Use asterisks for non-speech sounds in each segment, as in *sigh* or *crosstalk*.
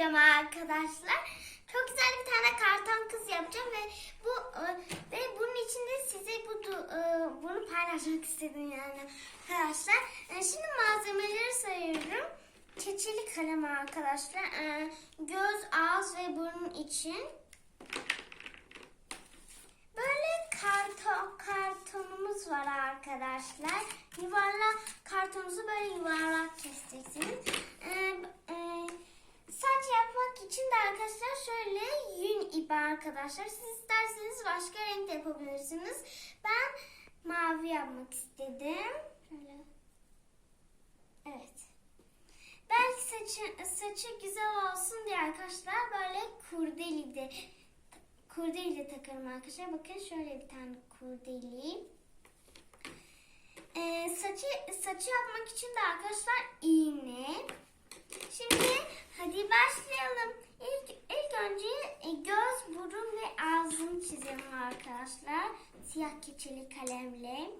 yapacağım arkadaşlar. Çok güzel bir tane karton kız yapacağım ve bu e, ve bunun için de size bu e, bunu paylaşmak istedim yani arkadaşlar. E, Şimdi malzemeleri sayıyorum. Keçeli kalem arkadaşlar. Göz, ağız ve burun için. Böyle karton kartonumuz var arkadaşlar. Yuvarlak kartonunuzu böyle yuvarlak keseceksiniz. Saç yapmak için de arkadaşlar şöyle yün ipi arkadaşlar. Siz isterseniz başka renk de yapabilirsiniz. Ben mavi yapmak istedim. Şöyle. Evet. Belki saçı, saçı güzel olsun diye arkadaşlar böyle kurdeli de kurdele takarım arkadaşlar. Bakın şöyle bir tane kurdeli. Ee, saçı saçı yapmak için de arkadaşlar iğne. Şimdi hadi başlayalım. İlk, ilk önce göz, burun ve ağzını çizelim arkadaşlar. Siyah keçeli kalemle.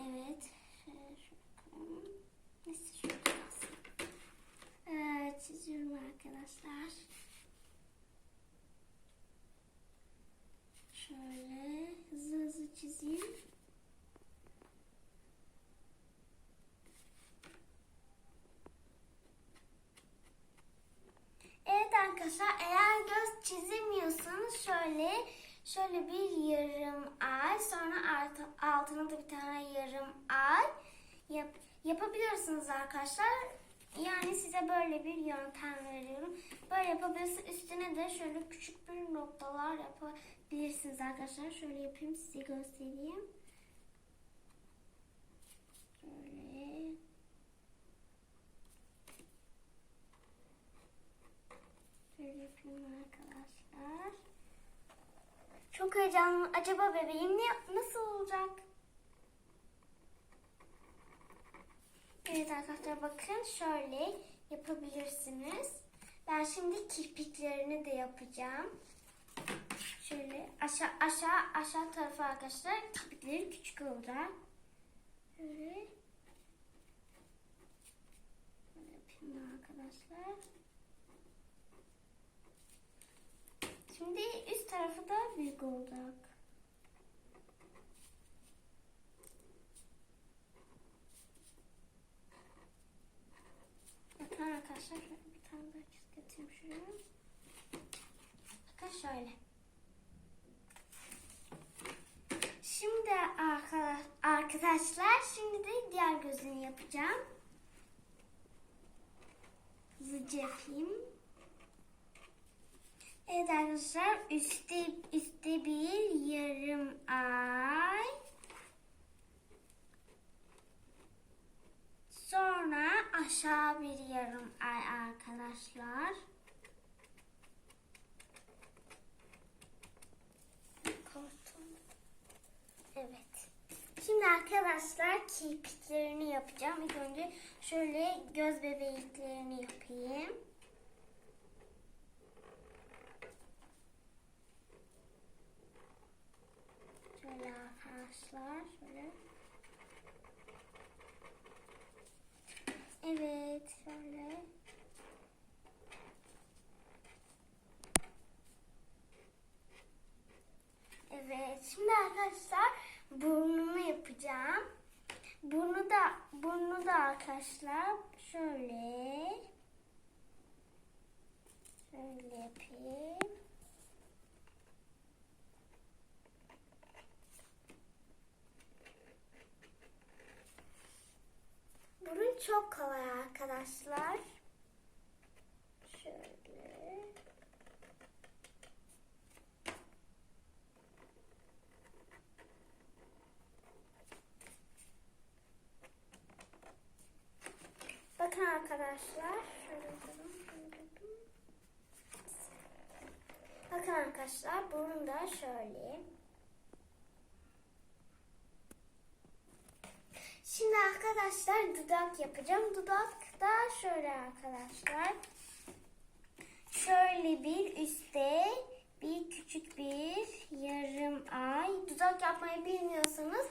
Evet. Neyse şöyle. Evet çiziyorum arkadaşlar. Şöyle hızlı hızlı çizeyim. Evet arkadaşlar eğer göz çizemiyorsanız şöyle şöyle bir yarım ay sonra alt- altına da bir tane yarım ay yap, yapabilirsiniz arkadaşlar. Yani size böyle bir yöntem veriyorum. Böyle yapabilirsiniz. Üstüne de şöyle küçük bir noktalar yapabilirsiniz arkadaşlar. Şöyle yapayım size göstereyim. Şöyle. Şöyle yapayım arkadaşlar. Çok heyecanlı. Acaba bebeğim ne, nasıl olacak? Evet arkadaşlar bakın şöyle yapabilirsiniz. Ben şimdi kirpiklerini de yapacağım. Şöyle aşağı aşağı aşağı tarafa arkadaşlar kirpikleri küçük olacak. Şöyle. Böyle yapayım arkadaşlar. Şimdi üst tarafı da büyük olacak. Bakın arkadaşlar bir tane daha atayım şuraya. Bakın şöyle. Şimdi arka- arkadaşlar şimdi de diğer gözünü yapacağım. Hızlıca yapayım. Evet arkadaşlar üstte üstte bir yarım ay. Sonra aşağı bir yarım ay arkadaşlar. Evet. Şimdi arkadaşlar kirpiklerini yapacağım. İlk önce şöyle göz bebeklerini yapayım. Şöyle arkadaşlar şöyle. Evet şöyle. Evet şimdi arkadaşlar burnumu yapacağım. Burnu da burnu da arkadaşlar şöyle şöyle yapayım. Burun çok kolay arkadaşlar. Şöyle. Bakın arkadaşlar. Şöyle. Bakın arkadaşlar burun da şöyle. Şimdi arkadaşlar dudak yapacağım. Dudak da şöyle arkadaşlar. Şöyle bir üstte bir küçük bir yarım ay. Dudak yapmayı bilmiyorsanız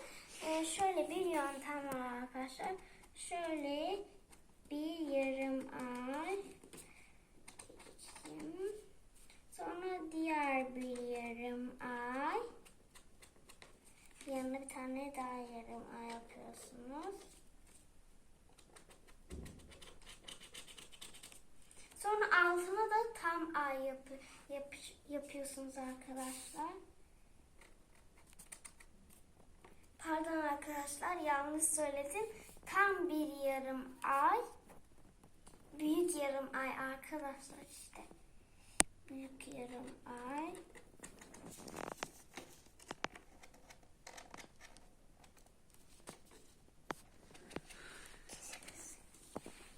e, şöyle bir yöntem var arkadaşlar. Şöyle bir yarım ay. Sonra diğer bir yarım ay. Yanına bir tane daha yarım ay yapıyorsunuz. Sonra altına da tam ay yap, yap, yapıyorsunuz arkadaşlar. Pardon arkadaşlar yanlış söyledim. Tam bir yarım ay. Büyük yarım ay arkadaşlar işte. Büyük yarım ay.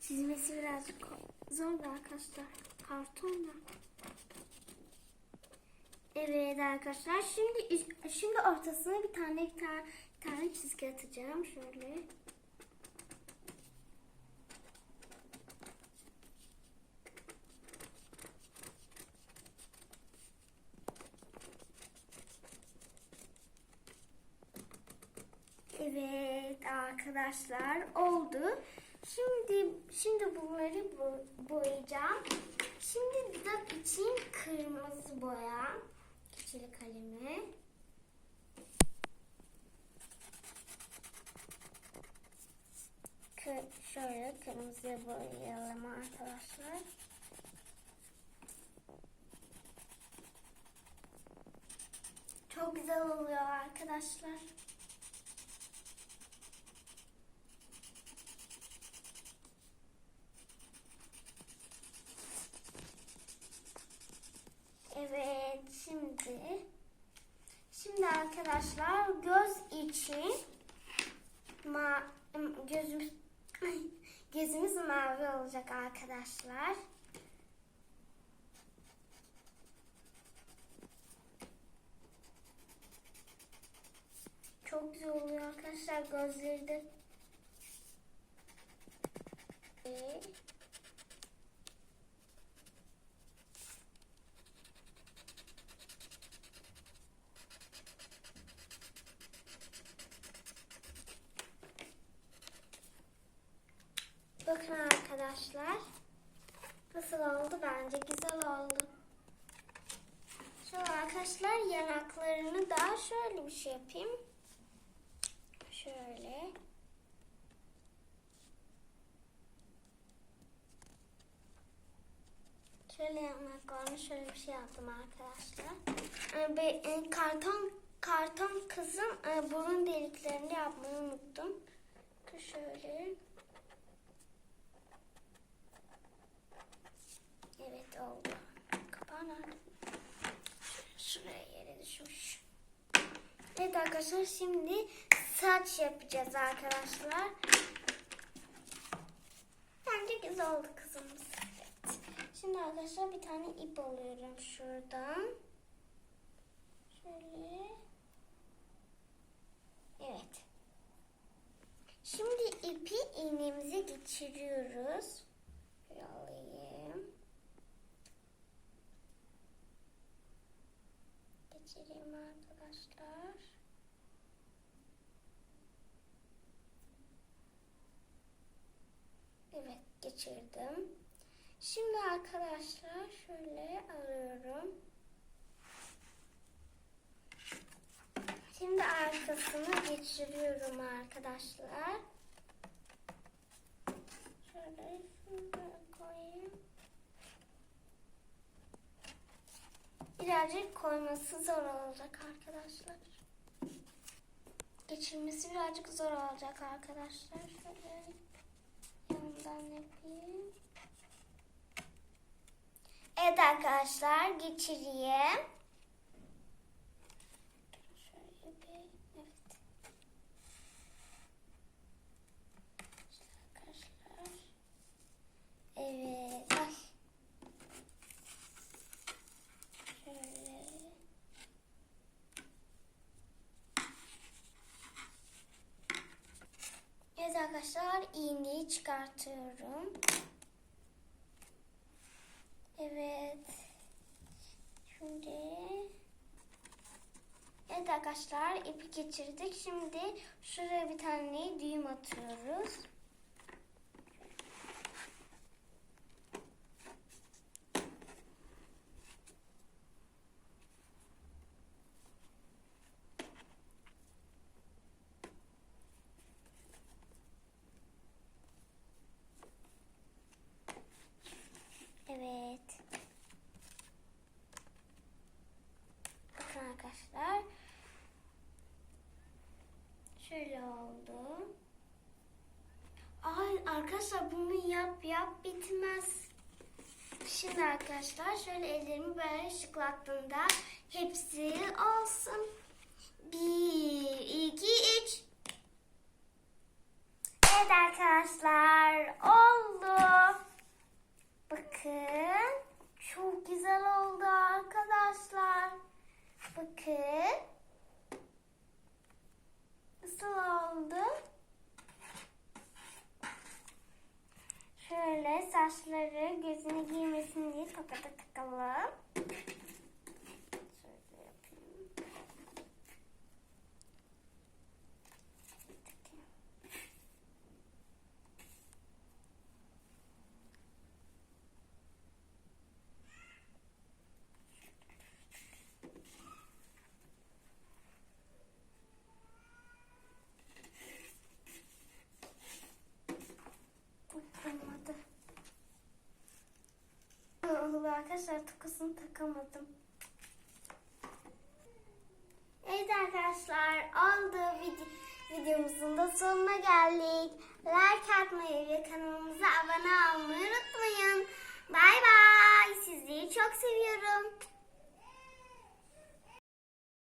Çizmesi birazcık zor da arkadaşlar. Kartonla. Evet arkadaşlar şimdi şimdi ortasına bir tane bir tane, bir tane çizgi atacağım şöyle. Evet arkadaşlar oldu. Şimdi şimdi bunları bo boyayacağım. Şimdi dudak için kırmızı boya. Keçeli kalemi. Şöyle kırmızıya boyayalım arkadaşlar. Çok güzel oluyor arkadaşlar. Evet şimdi şimdi arkadaşlar göz için ma gözümüz *laughs* gözümüz mavi olacak arkadaşlar. Çok güzel oluyor arkadaşlar gözleri de. Evet. Bakın arkadaşlar. Nasıl oldu? Bence güzel oldu. Şöyle arkadaşlar yanaklarını da şöyle bir şey yapayım. Şöyle. Şöyle yanaklarını şöyle bir şey yaptım arkadaşlar. Ee, be- e, Karton karton kızım e, burun deliklerini yapmayı unuttum. Şöyle. Evet oldu. Kapağı nerede? Şuraya yere düşmüş. Evet arkadaşlar şimdi saç yapacağız arkadaşlar. Bence güzel oldu kızımız. Evet. Şimdi arkadaşlar bir tane ip alıyorum şuradan. Şöyle. Evet. Şimdi ipi iğnemize geçiriyoruz. Şöyle alayım. Geçireyim arkadaşlar. Evet geçirdim. Şimdi arkadaşlar şöyle alıyorum. Şimdi arkasını geçiriyorum arkadaşlar. Şöyle şuraya koyayım. Birazcık koyması zor olacak arkadaşlar. Geçirmesi birazcık zor olacak arkadaşlar. Şöyle yandan yapayım. Evet arkadaşlar geçireyim. Şöyle bir evet. İşte arkadaşlar. Evet. Ay. Şöyle. Evet arkadaşlar iğneyi çıkartıyorum. Evet. Şimdi Evet arkadaşlar ipi geçirdik. Şimdi şuraya bir tane düğüm atıyoruz. Arkadaşlar bunu yap yap bitmez. Şimdi arkadaşlar şöyle ellerimi böyle şıklattığımda hepsi olsun. Bir, iki, üç. Evet arkadaşlar oldu. Bakın çok güzel oldu arkadaşlar. Bakın. Nasıl oldu? Şöyle saçları gözüne girmesin diye tokada takalım. Şöyle yapayım. Takayım. Olmadı. Oldu arkadaşlar tokasını takamadım. Evet arkadaşlar oldu Vid- videomuzun da sonuna geldik. Like atmayı ve kanalımıza abone olmayı unutmayın. Bay bay. Sizleri çok seviyorum.